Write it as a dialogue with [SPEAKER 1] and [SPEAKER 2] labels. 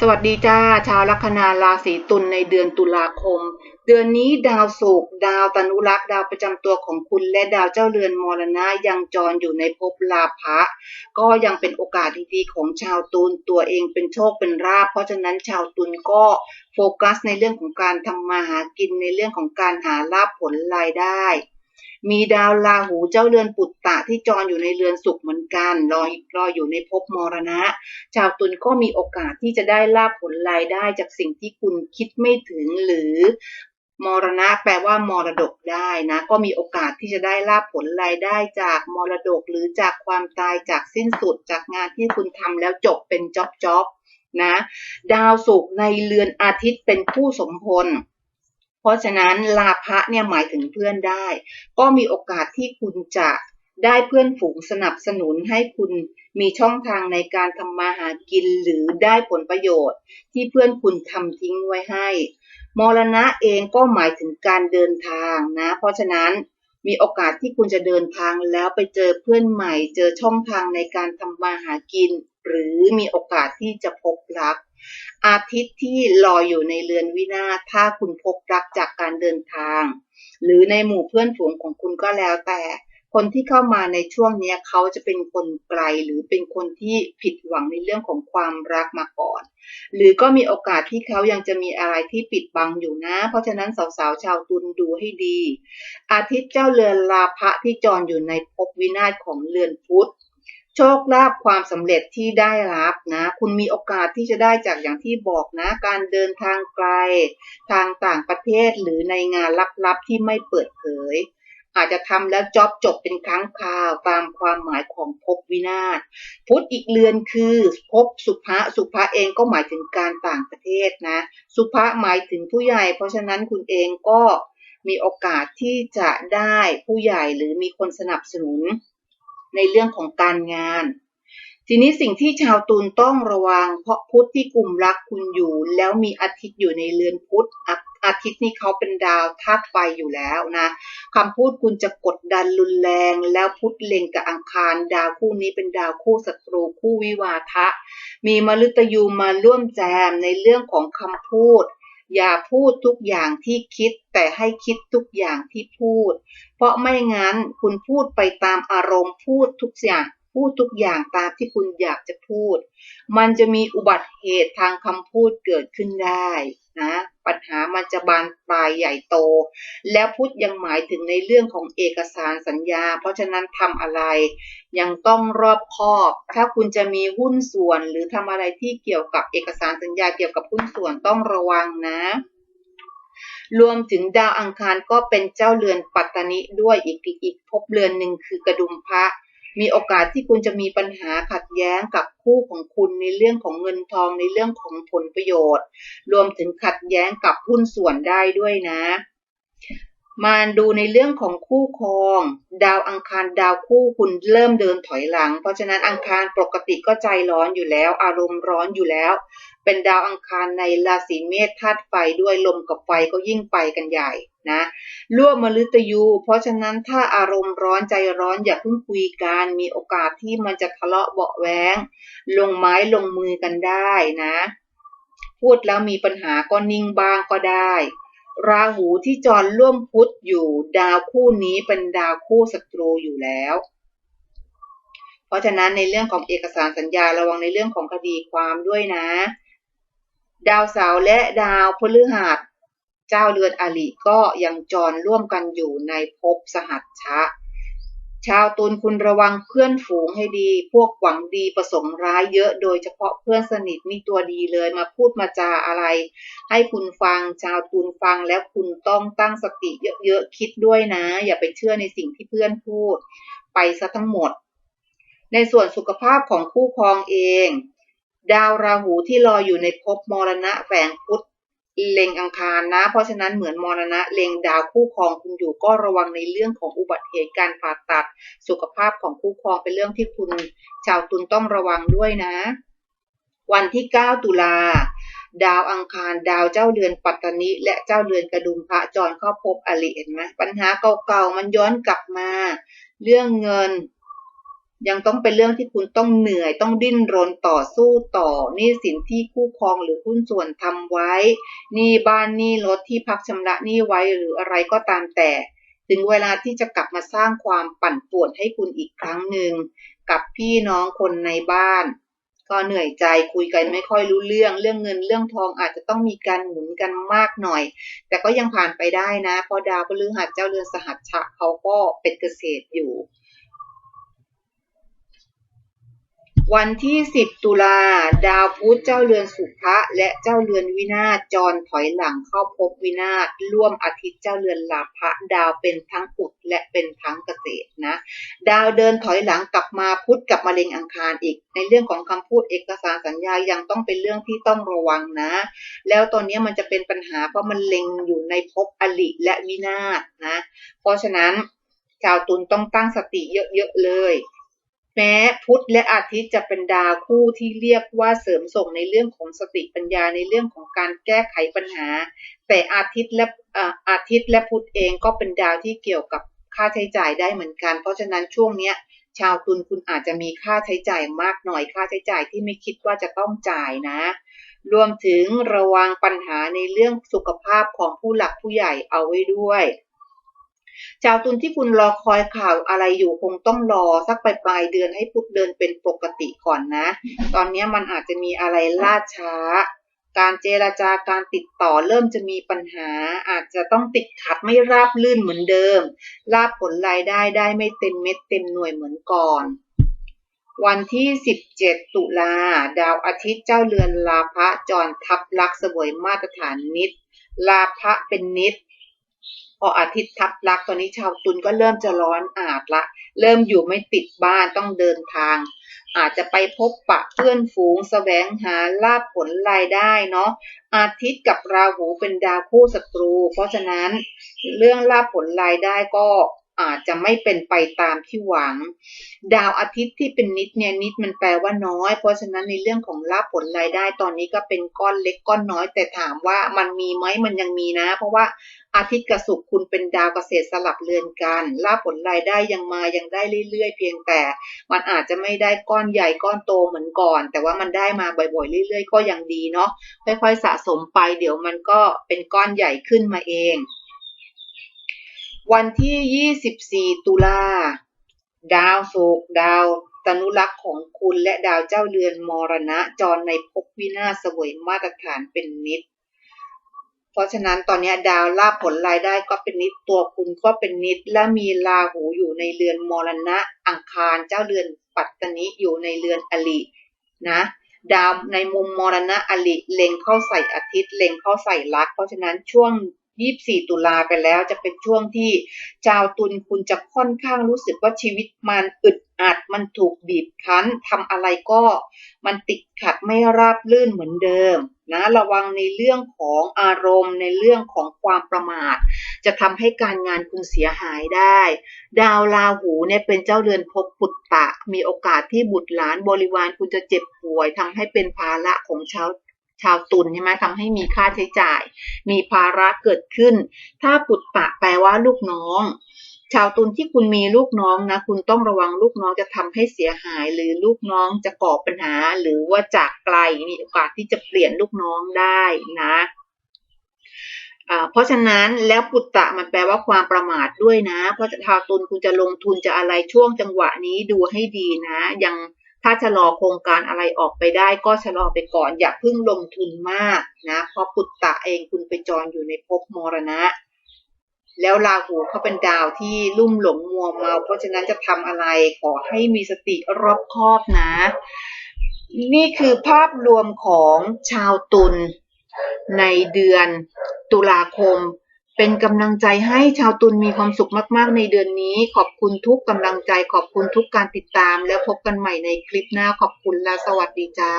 [SPEAKER 1] สวัสดีจ้า ชาวลัคนาราศีตุลในเดือนตุลาคม เดือนนี้ดาวศุกร์ดาวตนุรักษ์ดาวประจำตัวของคุณและดาวเจ้าเรือนมรณะยังจรอยู่ในภพลาภะก็ยังเป็นโอกาสดีๆของชาวตุลตัวเองเป็นโชคเป็นราภเพราะฉะนั้นชาวตุลก็โฟกัสในเรื่องของการทำมาหากินในเรื่องของการหาลาภผลรายได้ มีดาวราหูเจ้าเรือนปุตตะที่จรอยู่ในเรือนสุขเหมือนกันรอรออยู่ในภพมรณะ ชาวตุลก็มีโอกาสที่จะได้ลาภผลรายได้จากสิ่งที่คุณคิดไม่ถึงหรือมรณะแปลว่ามรดกได้นะก็มีโอกาสที่จะได้ลาภผลรายได้จากมรดกหรือจากความตายจากสิ้นสุดจากงานที่คุณทำแล้วจบเป็นจ็อบจ็อบนะ ดาวศุกร์ในเรือนอาทิตย์เป็นคู่สมพล เพราะฉะนั้นลาภะเนี่ยหมายถึงเพื่อนได้ ก็มีโอกาสที่คุณจะได้เพื่อนฝูงสนับสนุนให้คุณมีช่องทางในการทำมาหากินหรือได้ผลประโยชน์ ที่เพื่อนคุณทำทิ้งไว้ให้ มรณะเองก็หมายถึงการเดินทางนะ เพราะฉะนั้นมีโอกาสที่คุณจะเดินทางแล้วไปเจอเพื่อนใหม่ เจอช่องทางในการทำมาหากิน หรือมีโอกาสที่จะพบรัก อาทิตย์ที่ลอยอยู่ในเรือนวินาศถ้าคุณพบรักจากการเดินทาง หรือในหมู่เพื่อนฝูงของคุณก็แล้วแต่ คนที่เข้ามาในช่วงนี้เขาจะเป็นคนไกลหรือเป็นคนที่ผิดหวังในเรื่องของความรักมาก่อน หรือก็มีโอกาสที่เขายังจะมีอะไรที่ปิดบังอยู่นะ เพราะฉะนั้นสาวๆชาวตุลดูให้ดี อาทิตย์เจ้าเรือนลาภะที่จรอยู่ในภพวินาศของเรือนพุธ โชคลาภความสำเร็จที่ได้รับนะ คุณมีโอกาสที่จะได้จากอย่างที่บอกนะ การเดินทางไกล ทางต่างประเทศหรือในงานลับๆที่ไม่เปิดเผย อาจจะทำแล้วจ็อบจบเป็นครั้งคราวตามความหมายของภพวินาศพุธอีกเรือนคือภพสุภะสุภะเองก็หมายถึงการต่างประเทศนะ สุภะหมายถึงผู้ใหญ่ เพราะฉะนั้นคุณเองก็มีโอกาสที่จะได้ผู้ใหญ่หรือมีคนสนับสนุน ในเรื่องของการงาน ทีนี้สิ่งที่ชาวตุลต้องระวัง เพราะพุธที่กลุ่มรักคุณอยู่ แล้วมีอาทิตย์อยู่ในเรือนพุธอาอาทิตย์นี่เขาเป็นดาวธาตุไฟอยู่แล้วนะคำพูดคุณจะกดดันรุนแรง แล้วพุธเล็งกับอังคาร ดาวคู่นี้เป็นดาวคู่ศัตรูคู่วิวาทะ มีมฤตยูมาร่วมแจมในเรื่องของคำพูด อย่าพูดทุกอย่างที่คิดแต่ให้คิดทุกอย่างที่พูด เพราะไม่งั้นคุณพูดไปตามอารมณ์พูดทุกอย่างพูดทุกอย่างตามที่คุณอยากจะพูด มันจะมีอุบัติเหตุทางคำพูดเกิดขึ้นได้ นะปัญหามันจะบานปลายใหญ่โต แล้วพุทธยังหมายถึงในเรื่องของเอกสารสัญญา เพราะฉะนั้นทำอะไร ยังต้องรอบคอบ ถ้าคุณจะมีหุ้นส่วนหรือทำอะไรที่เกี่ยวกับเอกสารสัญญาเกี่ยวกับหุ้นส่วนต้องระวังนะ รวมถึงดาวอังคารก็เป็นเจ้าเรือนปัตตนิด้วยอีกอีกภพเรือนหนึ่งคือกระดุมพระ มีโอกาสที่คุณจะมีปัญหาขัดแย้งกับคู่ของคุณในเรื่องของเงินทองในเรื่องของผลประโยชน์ รวมถึงขัดแย้งกับหุ้นส่วนได้ด้วยนะ มาดูในเรื่องของคู่ครอง ดาวอังคารดาวคู่คุณเริ่มเดินถอยหลัง เพราะฉะนั้นอังคารปกติก็ใจร้อนอยู่แล้ว อารมณ์ร้อนอยู่แล้ว เป็นดาวอังคารในราศีเมษธาตุไฟด้วยลมกับไฟก็ยิ่งไปกันใหญ่นะร่วมมฤตยู เพราะฉะนั้นถ้าอารมณ์ร้อนใจร้อนอย่าเพิ่งคุยกันมีโอกาสที่มันจะทะเลาะเบาะแว้งลงไม้ลงมือกันได้นะ พูดแล้วมีปัญหาก็นิ่งบ้างก็ได้ ราหูที่จรร่วมพุธอยู่ดาวคู่นี้เป็นดาวคู่ศัตรูอยู่แล้ว เพราะฉะนั้นในเรื่องของเอกสารสัญญาระวังในเรื่องของคดีความด้วยนะ ดาวเสาร์และดาวพฤหัสเจ้าเรือนอลิก็ยังจรร่วมกันอยู่ในภพสหัสชะ ชาวตุลคุณระวังเพื่อนฝูงให้ดี พวกหวังดีประสงค์ร้ายเยอะ โดยเฉพาะเพื่อนสนิทนี่ตัวดีเลยมาพูดมาจาอะไร ให้คุณฟังชาวตุลฟังแล้วคุณต้องตั้งสติเยอะๆคิดด้วยนะ อย่าไปเชื่อในสิ่งที่เพื่อนพูด ไปซะทั้งหมด ในส่วนสุขภาพของคู่ครองเอง ดาวราหูที่รออยู่ในภพมรณะแฝงพุทธ เล็งอังคารนะ เพราะฉะนั้นเหมือนมรณะเล็งดาวคู่ครองคุณอยู่ก็ระวังในเรื่องของอุบัติเหตุการผ่าตัด สุขภาพของคู่ครองเป็นเรื่องที่คุณชาวตุลต้องระวังด้วยนะ วันที่ 9 ตุลาดาวอังคาร ดาวเจ้าเรือนปัตตนิ และเจ้าเรือนกระดุมพระจรเข้าพบอริเห็นไหมปัญหาเก่าๆมันย้อนกลับมา เรื่องเงิน ยังต้องเป็นเรื่องที่คุณต้องเหนื่อย ต้องดิ้นรนต่อสู้ต่อหนี่สินที่คู่ครองหรือหุ้นส่วนทำไว้หนี่บ้านหนี่รถที่พักชำระหนี้ไว้หรืออะไรก็ตามแต่ ถึงเวลาที่จะกลับมาสร้างความปั่นป่วนให้คุณอีกครั้งหนึ่งกับพี่น้องคนในบ้าน ก็เหนื่อยใจคุยกันไม่ค่อยรู้เรื่องเรื่องเงินเรื่องทองอาจจะต้องมีการหมุนกันมากหน่อย แต่ก็ยังผ่านไปได้นะเพราะดาวพฤหัสเจ้าเรือนสหัชชะเขาก็เป็นเกษตรอยู่ วันที่ 10 ตุลา ดาวพุธเจ้าเรือนสุภะและเจ้าเรือนวินาศจรถอยหลังเข้าพบวินาศร่วมอาทิตย์เจ้าเรือนลาภะดาวเป็นทั้งอุดและเป็นทั้งเกษตรนะ ดาวเดินถอยหลังกลับมาพุธกับมะเร็งอังคารอีก ในเรื่องของคำพูดเอกสารสัญญายังต้องเป็นเรื่องที่ต้องระวังนะ แล้วตอนนี้มันจะเป็นปัญหาเพราะมันเล็งอยู่ในภพอลิและวินาศนะ เพราะฉะนั้นชาวตุลต้องตั้งสติเยอะๆเลย แม้พุธและอาทิตย์จะเป็นดาวคู่ที่เรียกว่าเสริมส่งในเรื่องของสติปัญญาในเรื่องของการแก้ไขปัญหา แต่อาทิตย์และอาอาทิตย์และพุธเองก็เป็นดาวที่เกี่ยวกับค่าใช้จ่ายได้เหมือนกัน เพราะฉะนั้นช่วงเนี้ยชาวตุลคุณอาจจะมีค่าใช้จ่ายมากหน่อยค่าใช้จ่ายที่ไม่คิดว่าจะต้องจ่ายนะ รวมถึงระวังปัญหาในเรื่องสุขภาพของผู้หลักผู้ใหญ่เอาไว้ด้วย ชาวตุลที่คุณรอคอยข่าวอะไรอยู่คงต้องรอสักปลายปลายเดือนให้พุธเดินเป็นปกติก่อนนะ ตอนนี้มันอาจจะมีอะไรล่าช้า การเจรจาการติดต่อเริ่มจะมีปัญหา อาจจะต้องติดขัดไม่ราบลื่นเหมือนเดิมลาบผลรายได้ได้ไม่เต็มเม็ดเต็มหน่วยเหมือนก่อนวันที่ 17 ตุลา ดาวอาทิตย์เจ้าเรือนลาภะจรทับลักษณ์เสวยมาตรฐานนิด ลาภะเป็นนิด ออาทิตย์ทับลักตอนนี้ชาวตุลก็เริ่มจะร้อนอาดละ เริ่มอยู่ไม่ติดบ้านต้องเดินทาง อาจจะไปพบปะเพื่อนฝูงแสวงหาลาบผลรายได้เนาะอาทิตย์กับราหูเป็นดาวคู่ศัตรู เพราะฉะนั้นเรื่องลาบผลรายได้ก็ อาจจะไม่เป็นไปตามที่หวัง ดาวอาทิตย์ที่เป็นนิดเนี่ยนิดมันแปลว่าน้อย เพราะฉะนั้นในเรื่องของลาบผลรายได้ตอนนี้ก็เป็นก้อนเล็กก้อนน้อย แต่ถามว่ามันมีไหมมันยังมีนะ เพราะว่าอาทิตย์กับศุกร์คุณเป็นดาวเกษตรสลับเรือนกันลาบผลรายได้ยังมายังได้เรื่อยๆ เพียงแต่ มันอาจจะไม่ได้ก้อนใหญ่ก้อนโตเหมือนก่อน แต่ว่ามันได้มาบ่อยๆเรื่อย ๆ ก็ยังดีเนาะค่อยๆสะสมไป เดี๋ยวมันก็เป็นก้อนใหญ่ขึ้นมาเอง วันที่ 24 ตุลา ดาวโศก ดาวตนุรักษ์ของคุณและดาวเจ้าเรือนมรณะจรในภพวินาศสวยมาตรฐานเป็นนิด เพราะฉะนั้นตอนนี้ดาวลาภผลรายได้ก็เป็นนิดตัวคุณก็เป็นนิด และมีราหูอยู่ในเรือนมรณะ อังคารเจ้าเรือนปัตตนิอยู่ในเรือนอลินะดาวในมุมมรณะอลิเล็งเข้าใส่อาทิตย์เล็งเข้าใส่ลัก เพราะฉะนั้นช่วง 24ตุลาไปแล้วจะเป็นช่วงที่ชาวตุลคุณจะค่อนข้างรู้สึกว่าชีวิตมันอึดอัดมันถูกบีบคั้นทำอะไรก็มันติดขัดไม่ราบรื่นเหมือนเดิมนะระวังในเรื่องของอารมณ์ในเรื่องของความประมาท จะทำให้การงานคุณเสียหายได้ ดาวราหูเนี่ยเป็นเจ้าเรือนภพปุตตะ มีโอกาสที่บุตรหลานบริวารคุณจะเจ็บป่วยทำให้เป็นภาระของชาว ชาวตุลใช่ไหมทำให้มีค่าใช้จ่าย มีภาระเกิดขึ้น ถ้าปุตตะแปลว่าลูกน้อง ชาวตุลที่คุณมีลูกน้องนะ คุณต้องระวังลูกน้องจะทำให้เสียหาย หรือลูกน้องจะก่อปัญหา หรือว่าจากไกลมีโอกาสที่จะเปลี่ยนลูกน้องได้นะเพราะฉะนั้นแล้วปุตตะมันแปลว่าความประมาทด้วยนะ เพราะชาวตุลคุณจะลงทุนจะอะไรช่วงจังหวะนี้ดูให้ดีนะ ยัง ถ้าชะลอโครงการอะไรออกไปได้ก็ชะลอไปก่อน อย่าเพิ่งลงทุนมากนะเพราะปุตตะเองคุณไปจรอยู่ในภพมรณะ แล้วราหูเขาเป็นดาวที่ลุ่มหลงมัวเมา เพราะฉะนั้นจะทำอะไรขอให้มีสติรอบคอบนะ นี่คือภาพรวมของชาวตุลในเดือนตุลาคม เป็นกำลังใจให้ชาวตุลมีความสุขมาก ๆ ในเดือนนี้ ขอบคุณทุกกำลังใจ ขอบคุณทุกการติดตาม แล้วพบกันใหม่ในคลิปหน้า ขอบคุณและสวัสดีจ้า